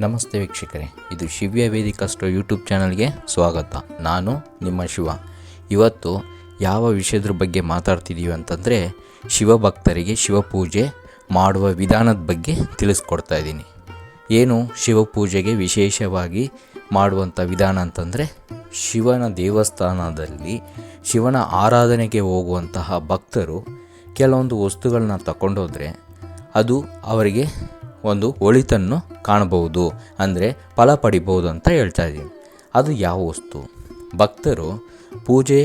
ನಮಸ್ತೆ ವೀಕ್ಷಕರೇ, ಇದು ಶಿವ್ಯ ವೇದಿಕ ಸ್ಟೋ ಯೂಟ್ಯೂಬ್ ಚಾನಲ್ಗೆ ಸ್ವಾಗತ. ನಾನು ನಿಮ್ಮ ಶಿವ. ಇವತ್ತು ಯಾವ ವಿಷಯದ್ರ ಬಗ್ಗೆ ಮಾತಾಡ್ತಿದ್ದೀವಿ ಅಂತಂದರೆ ಶಿವಭಕ್ತರಿಗೆ ಶಿವಪೂಜೆ ಮಾಡುವ ವಿಧಾನದ ಬಗ್ಗೆ ತಿಳಿಸ್ಕೊಡ್ತಾ ಇದ್ದೀನಿ. ಏನು ಶಿವಪೂಜೆಗೆ ವಿಶೇಷವಾಗಿ ಮಾಡುವಂಥ ವಿಧಾನ ಅಂತಂದರೆ, ಶಿವನ ದೇವಸ್ಥಾನದಲ್ಲಿ ಶಿವನ ಆರಾಧನೆಗೆ ಹೋಗುವಂತಹ ಭಕ್ತರು ಕೆಲವೊಂದು ವಸ್ತುಗಳನ್ನ ತಗೊಂಡೋದ್ರೆ ಅದು ಅವರಿಗೆ ಒಂದು ಒಳಿತನ್ನು ಕಾಣಬಹುದು, ಅಂದರೆ ಫಲ ಪಡಿಬಹುದು ಅಂತ ಹೇಳ್ತಾ ಇದ್ದೀನಿ. ಅದು ಯಾವ ವಸ್ತು? ಭಕ್ತರು ಪೂಜೆ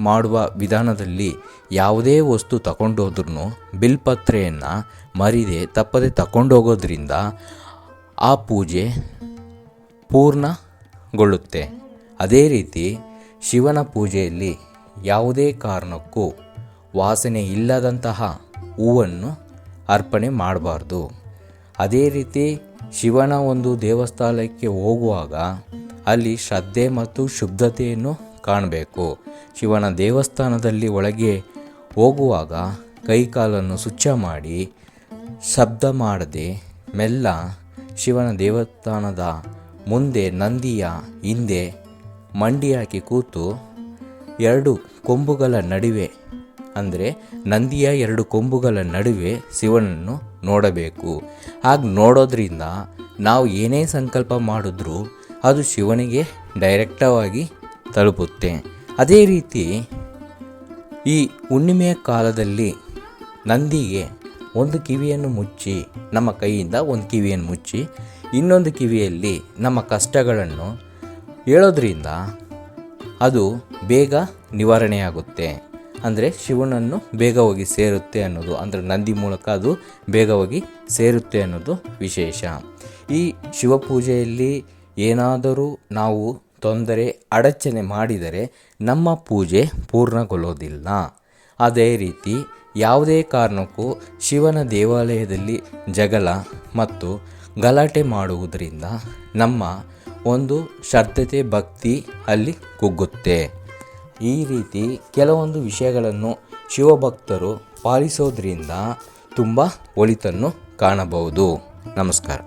ಮಾಡುವ ವಿಧಾನದಲ್ಲಿ ಯಾವುದೇ ವಸ್ತು ತಗೊಂಡೋದ್ರೂ ಬಿಲ್ಪತ್ರೆಯನ್ನು ಮರಿದೆ ತಪ್ಪದೆ ತಗೊಂಡೋಗೋದ್ರಿಂದ ಆ ಪೂಜೆ ಪೂರ್ಣಗೊಳ್ಳುತ್ತೆ. ಅದೇ ರೀತಿ ಶಿವನ ಪೂಜೆಯಲ್ಲಿ ಯಾವುದೇ ಕಾರಣಕ್ಕೂ ವಾಸನೆ ಇಲ್ಲದಂತಹ ಹೂವನ್ನು ಅರ್ಪಣೆ ಮಾಡಬಾರ್ದು. ಅದೇ ರೀತಿ ಶಿವನ ಒಂದು ದೇವಸ್ಥಾನಕ್ಕೆ ಹೋಗುವಾಗ ಅಲ್ಲಿ ಶ್ರದ್ಧೆ ಮತ್ತು ಶುದ್ಧತೆಯನ್ನು ಕಾಣಬೇಕು. ಶಿವನ ದೇವಸ್ಥಾನದಲ್ಲಿ ಒಳಗೆ ಹೋಗುವಾಗ ಕೈಕಾಲನ್ನು ಸ್ವಚ್ಛ ಮಾಡಿ ಶಬ್ದ ಮಾಡದೆ ಮೆಲ್ಲ ಶಿವನ ದೇವಸ್ಥಾನದ ಮುಂದೆ ನಂದಿಯ ಹಿಂದೆ ಮಂಡಿ ಹಾಕಿ ಕೂತು ಎರಡು ಕೊಂಬುಗಳ ನಡುವೆ ಅಂದರೆ ನಂದಿಯ ಎರಡು ಕೊಂಬುಗಳ ನಡುವೆ ಶಿವನನ್ನು ನೋಡಬೇಕು. ಹಾಗೆ ನೋಡೋದ್ರಿಂದ ನಾವು ಏನೇ ಸಂಕಲ್ಪ ಮಾಡಿದ್ರೂ ಅದು ಶಿವನಿಗೆ ಡೈರೆಕ್ಟವಾಗಿ ತಲುಪುತ್ತೆ. ಅದೇ ರೀತಿ ಈ ಹುಣ್ಣಿಮೆಯ ಕಾಲದಲ್ಲಿ ನಂದಿಗೆ ಒಂದು ಕಿವಿಯನ್ನು ಮುಚ್ಚಿ ನಮ್ಮ ಕೈಯಿಂದ ಒಂದು ಕಿವಿಯನ್ನು ಮುಚ್ಚಿ ಇನ್ನೊಂದು ಕಿವಿಯಲ್ಲಿ ನಮ್ಮ ಕಷ್ಟಗಳನ್ನು ಹೇಳೋದ್ರಿಂದ ಅದು ಬೇಗ ನಿವಾರಣೆಯಾಗುತ್ತೆ. ಅಂದರೆ ಶಿವನನ್ನು ಬೇಗ ಹೋಗಿ ಸೇರುತ್ತೆ ಅನ್ನೋದು, ಅಂದರೆ ನಂದಿ ಮೂಲಕ ಅದು ಬೇಗ ಹೋಗಿ ಸೇರುತ್ತೆ ಅನ್ನೋದು ವಿಶೇಷ. ಈ ಶಿವಪೂಜೆಯಲ್ಲಿ ಏನಾದರೂ ನಾವು ತೊಂದರೆ, ಅಡಚಣೆ ಮಾಡಿದರೆ ನಮ್ಮ ಪೂಜೆ ಪೂರ್ಣಗೊಳ್ಳೋದಿಲ್ಲ. ಅದೇ ರೀತಿ ಯಾವುದೇ ಕಾರಣಕ್ಕೂ ಶಿವನ ದೇವಾಲಯದಲ್ಲಿ ಜಗಳ ಮತ್ತು ಗಲಾಟೆ ಮಾಡುವುದರಿಂದ ನಮ್ಮ ಒಂದು ಶ್ರದ್ಧತೆ ಭಕ್ತಿ ಅಲ್ಲಿ ಕುಗ್ಗುತ್ತೆ. ಈ ರೀತಿ ಕೆಲವೊಂದು ವಿಷಯಗಳನ್ನು ಶಿವಭಕ್ತರು ಪಾಲಿಸೋದ್ರಿಂದ ತುಂಬ ಒಳಿತನ್ನು ಕಾಣಬಹುದು. ನಮಸ್ಕಾರ.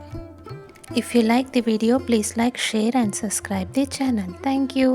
If you like the video please like share and subscribe the channel thank you